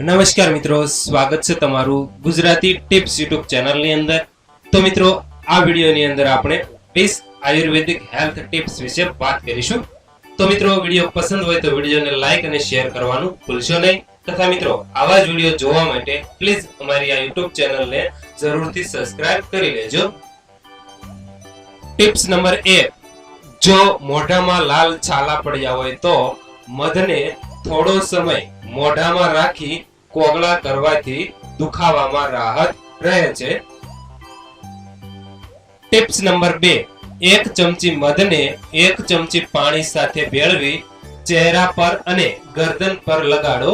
નમસ્કાર મિત્રો, સ્વાગત છે તમારું ગુજરાતી ટિપ્સ યુટ્યુબ ચેનલની અંદર. તો મિત્રો, આ વિડીયોની અંદર આપણે 20 આયુર્વેદિક હેલ્થ ટિપ્સ વિશે વાત કરીશું. તો મિત્રો, વીડિયો પસંદ હોય તો વિડીયોને લાઈક અને શેર કરવાનું ભૂલશો નહીં. તથા મિત્રો, આવા જ વીડિયો જોવા માટે પ્લીઝ અમારી આ યુટ્યુબ ચેનલને જરૂરથી સબસ્ક્રાઇબ કરી લેજો. ટિપ્સ નંબર એક જો મોઢામાં લાલ છાલા પડ્યા હોય તો મધને થોડો સમય મોઢામાં રાખી કોગળા કરવાથી દુખાવામાં રાહત રહે છે. ટિપ્સ નંબર બે. એક ચમચી મધને એક ચમચી પાણી સાથે ભેળવી ચહેરા પર અને ગરદન પર લગાડો.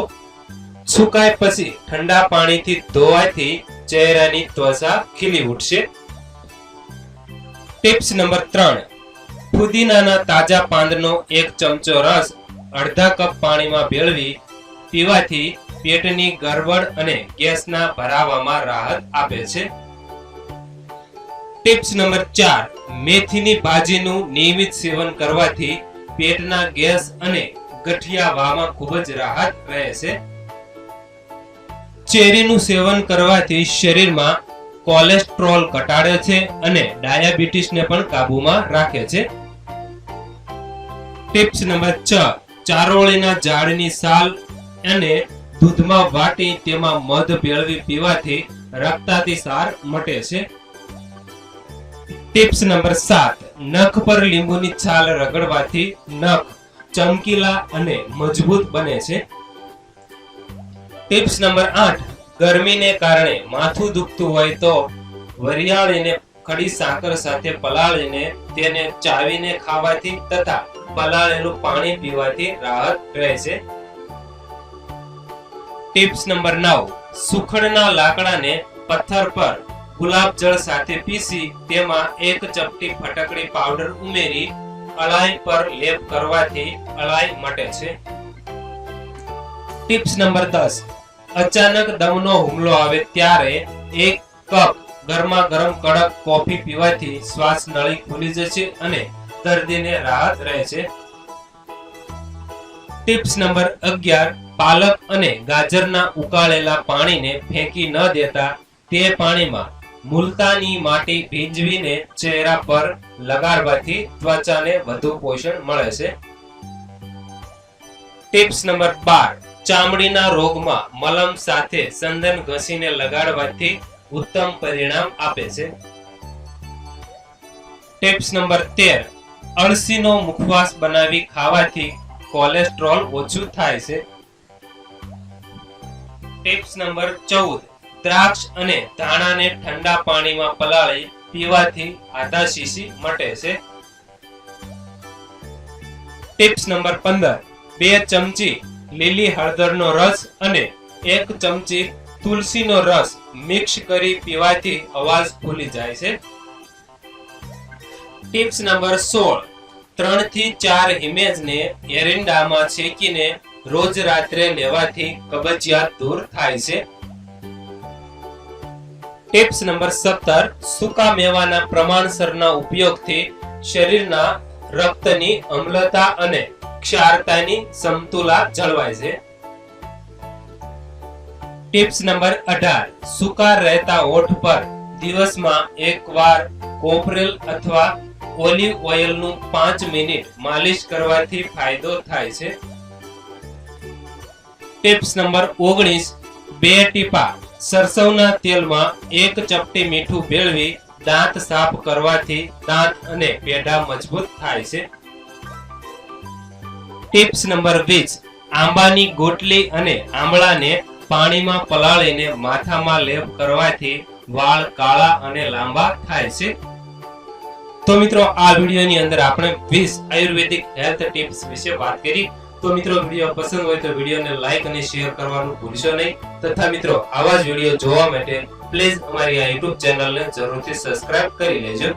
સુકાય પછી ઠંડા પાણીથી ધોવાથી ચહેરાની ત્વચા ખીલી ઉઠશે. ટિપ્સ નંબર ત્રણ. ફુદીનાના તાજા પાંદનો એક ચમચો રસ અડધા કપ પાણીમાં ભેળવી પીવાથી પેટની ગરબડ અને ગેસના ભરાવામાં રાહત આપે છે. ટિપ્સ નંબર ચાર, મેથીની ભાજીનું નિયમિત સેવન કરવાથી પેટના ગેસ અને ગઠિયાવામાં ખૂબ જ રાહત રહે છે. ચેરીનું સેવન કરવાથી શરીરમાં કોલેસ્ટ્રોલ ઘટાડે છે અને ડાયાબિટીસને પણ કાબૂમાં રાખે છે. ટિપ્સ નંબર છ, ચારોળીના ઝાડની સાલ અને દૂધમાં વાટી, તેમાં મધ ભેળવી પીવાથી રક્તાતિસાર મટે છે. ટિપ્સ નંબર સાત, નખ પર લીંબુની છાલ રગડવાથી નખ ચમકીલા અને મજબૂત બને છે. ટિપ્સ નંબર આઠ, ગરમીને કારણે માથું દુખતું હોય તો વરિયાળીને ખડી સાકર સાથે પલાળીને તેને ચાવીને ખાવાથી તથા પલાળેલું પાણી પીવાથી રાહત રહે છે. ટિપ્સ નંબર નવ. સુખડના લાકડાને પથ્થર પર ગુલાબ જળ સાથે પીસી તેમાં એક ચપટી ફટકડી પાવડર ઉમેરી અળાઈ પર લેપ કરવાથી અળાઈ મટે છે. ટિપ્સ નંબર દસ. અચાનક દમનો હુમલો આવે ત્યારે એક કપ ગરમા ગરમ કડક કોફી પીવાથી શ્વાસ નળી ખુલી જશે અને દર્દીને રાહત રહે છે. ટિપ્સ નંબર અગિયાર. પાલક અને ગાજરના ઉકાળેલા પાણીને ફેંકી ન દેતા તે પાણીમાં મુલતાની માટી ભીંજવીને ચહેરા પર લગાડવાથી ત્વચાને વધુ પોષણ મળે છે. ટિપ્સ નંબર બાર. ચામડીના રોગમાં મલમ સાથે સંદન ઘસીને લગાડવાથી ઉત્તમ પરિણામ આપે છે. ટિપ્સ નંબર તેર. અળસીનો મુખવાસ બનાવી ખાવાથી કોલેસ્ટ્રોલ ઓછું થાય છે. ટિપ્સ નંબર ચૌદ. દ્રાક્ષ અને ધાણાને ઠંડા પાણીમાં પલાળી પીવાથી આધાશીશી મટે છે. ટિપ્સ નંબર પંદર. બે ચમચી લીલી હળદરનો રસ અને એક ચમચી તુલસીનો રસ મિક્સ કરી પીવાથી અવાજ ભૂલી જાય છે. ટિપ્સ નંબર સોળ. ત્રણથી ચાર હિમેજને એરિન્ડામાં શેકીને રોજ રાત્રે લેવાથી કબજિયાત દૂર થાય છે. ટિપ્સ નંબર સત્તર, સૂકા મેવાના પ્રમાણસરના ઉપયોગથી શરીરના રક્તની અમ્લતા અને ક્ષારતાની સમતુલા જળવાય છે. ટિપ્સ નંબર અઢાર, સૂકા રહેતા ઓઠ પર દિવસમાં એકવાર કોપરેલ અથવા ઓલિવ ઓઇલનું પાંચ મિનિટ માલિશ કરવાથી ફાયદો થાય છે. ટિપ્સ નંબર ઓગણીસ. બે ટીપા. સરસવના તેલમાં એક ચપટી મીઠું ભેળવી દાંત સાફ કરવાથી દાંત અને પેઢા મજબૂત થાય છે. ટિપ્સ નંબર વીસ. આંબાની ગોટલી અને આંબળાને પાણીમાં પલાળીને માથામાં લેપ કરવાથી વાળ કાળા અને લાંબા થાય છે. તો મિત્રો, આ વિડીયોની અંદર આપણે 20 આયુર્વેદિક હેલ્થ ટિપ્સ વિશે વાત કરી. તો મિત્રો, વીડિયો પસંદ હોય તો વિડીયોને લાઈક અને શેર કરવાનું ભૂલશો નહીં. તથા મિત્રો, આવા જ વીડિયો જોવા માટે પ્લીઝ અમારી આ YouTube ચેનલને જરૂરથી સબસ્ક્રાઇબ કરી લેજો.